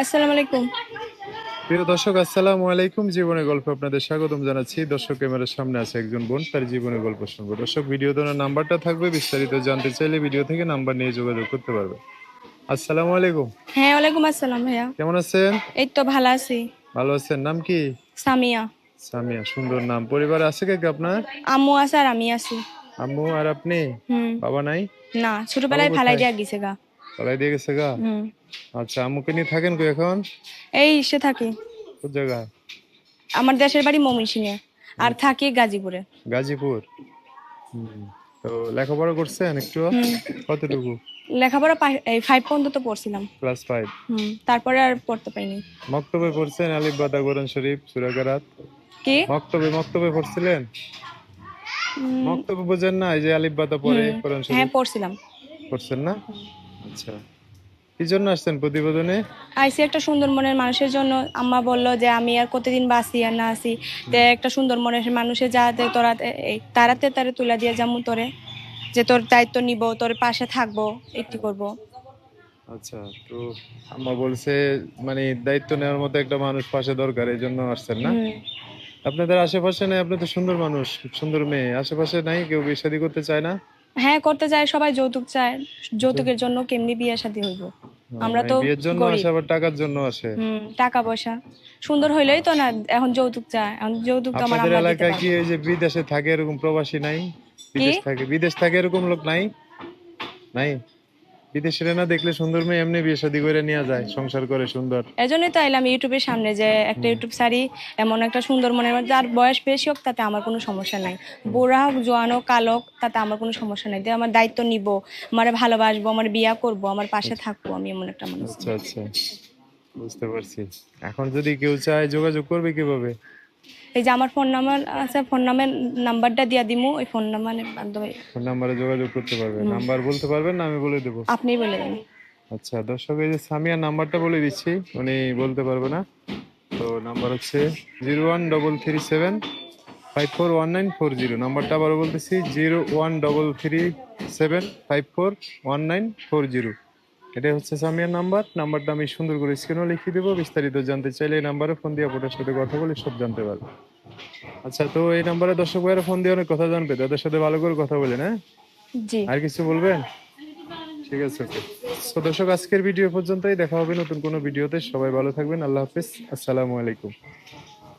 আসসালামু আলাইকুম। প্রিয় দর্শক আসসালামু আলাইকুম। জীবনের গল্প আপনাদের স্বাগতম জানাচ্ছি। দর্শক ক্যামেরার সামনে আছে একজন বোন তার জীবনের গল্প শুনব। দর্শক ভিডিও দেওয়ার নাম্বারটা থাকবে। বিস্তারিত জানতে চাইলে ভিডিও থেকে নাম্বার নিয়ে যোগাযোগ করতে পারবে আসসালামু আলাইকুম। হ্যাঁ ওয়ালাইকুম আসসালাম ভাইয়া। কেমন আছেন? এই তো ভালো আছি। ভালো আছেন? নাম কি? সামিয়া। সামিয়া সুন্দর নাম। পরিবারে আছে কে কে আপনার? আম্মু আছে আর আমি আছি। আম্মু আর আপনি? বাবা নাই? না ছোটবেলায় ফালাই দিয়া গেছে গা। পালাই দিয়ে গেছে গা? আচ্ছা আম্মুকে নিয়ে থাকেন কই এখন? এই সে থাকি। কোন জায়গায়? আমার দেশের বাড়ি ময়মনসিংহে। আর থাকি গাজীপুরে। গাজীপুর? তো লেখাপড়া করছেন একটু? কতটুকু? লেখাপড়া এই ফাইভ পর্যন্ত তো পড়ছিলাম। ক্লাস ফাইভ তারপরে আর পড়তে পারিনি মক্তবে পড়ছেন আলিফ বাদা কোরআন শরীফ সুরাকারাত কি? মক্তবে মক্তবে পড়ছিলেন? মক্তবে বোঝেন না এই যে আলিফ বাদা পড়ে হ্যাঁ শরীফ? পড়ছিলাম। পড়ছেন না? আচ্ছা। কি জন্য আসছেন প্রতিবেদনে? আইসি একটা সুন্দর মনের মানুষের জন্য। আম্মা বলল যে আমি আর কতদিন বাঁচি আর না আসি তে একটা সুন্দর মনের যাতে তোরা এই তারাতে তারে তুলে দিয়ে যাব তোরে। যে তোর দায়িত্ব নিব তোর পাশে থাকব একটু করব। আচ্ছা তো আম্মা বলছে মানে দায়িত্ব নেওয়ার মতো একটা মানুষ পাশে দরকার এই জন্য আসছেন না? আপনাদের আশেপাশে নাই আপনি তো সুন্দর মানুষ সুন্দর মেয়ে। আশেপাশে নাই কেউ বিয়ে শাদী করতে চায় না? হ্যাঁ করতে চায় সবাই যৌতুক চায়। যৌতুকের জন্য কেমনি বিয়ে শাদী হইব? আমরা তো বিয়ের জন্য আসে আবার টাকার জন্য আসে। টাকা পয়সা। সুন্দর হইলেই তো না এখন যৌতুক চায়। এখন যৌতুক তো আমার আমাদের এলাকায় কি এই যে বিদেশে থাকে এরকম প্রবাসী নাই? বিদেশ থাকে বিদেশ থাকে এরকম লোক নাই? নাই? বিদেশিরা না দেখলে সুন্দর মেয়ে এমনি বিয়ে শাদী করে নিয়ে যায় সংসার করে সুন্দর। এজন্যই তো এলাম ইউটিউবের সামনে যে একটা ইউটিউব সারি এমন একটা সুন্দর মনের মধ্যে যার বয়স বেশি হোক তাতে আমার কোনো সমস্যা নাই। বুড়া হোক জোয়ান হোক কালো হোক তাতে আমার কোনো সমস্যা নাই। যে আমার দায়িত্ব নিব আমার ভালোবাসবো আমার বিয়া করব আমার পাশে থাকব আমি এমন একটা মানুষ আচ্ছা আচ্ছা। বুঝতে পারছি। এখন যদি কেউ চায় যোগাযোগ করবে কীভাবে? এই যে আমার ফোন নাম্বার আছে ফোন নাম্বার নাম্বারটা দিয়া দিমু ওই ফোন নাম্বারের মাধ্যমে। ফোন নাম্বারে যোগাযোগ করতে পারবে। নাম্বার বলতে পারবেন না আমি বলে দেবো। আপনিই বলে দেন। আচ্ছা দর্শক এই যে সামিয়ার নাম্বারটা বলে দিচ্ছি উনি বলতে পারবে না। তো নাম্বার হচ্ছে zero one double three seven five four one nine four zero নাম্বারটা আবারও বলতেছি zero one double three seven five four one nine four zero এটা হচ্ছে সামিয়ার নাম্বার। নাম্বারটা আমি সুন্দর করে স্ক্রিনও লিখিয়ে দেবো। বিস্তারিত জানতে চাইলে এই নাম্বারে ফোন দিয়ে আপনার সাথে কথা বলে সব জানতে পারবে। আচ্ছা তো এই নাম্বারে দর্শক ভাইয়েরা ফোন দিয়ে অনেক কথা জানবে। তাদের সাথে ভালো করে কথা বলেন হ্যাঁ? জি। আর কিছু বলবেন? ঠিক আছে তো দর্শক আজকের ভিডিও পর্যন্তই। দেখা হবে নতুন কোনো ভিডিওতে। সবাই ভালো থাকবেন। আল্লাহ হাফিজ। আসসালামু আলাইকুম।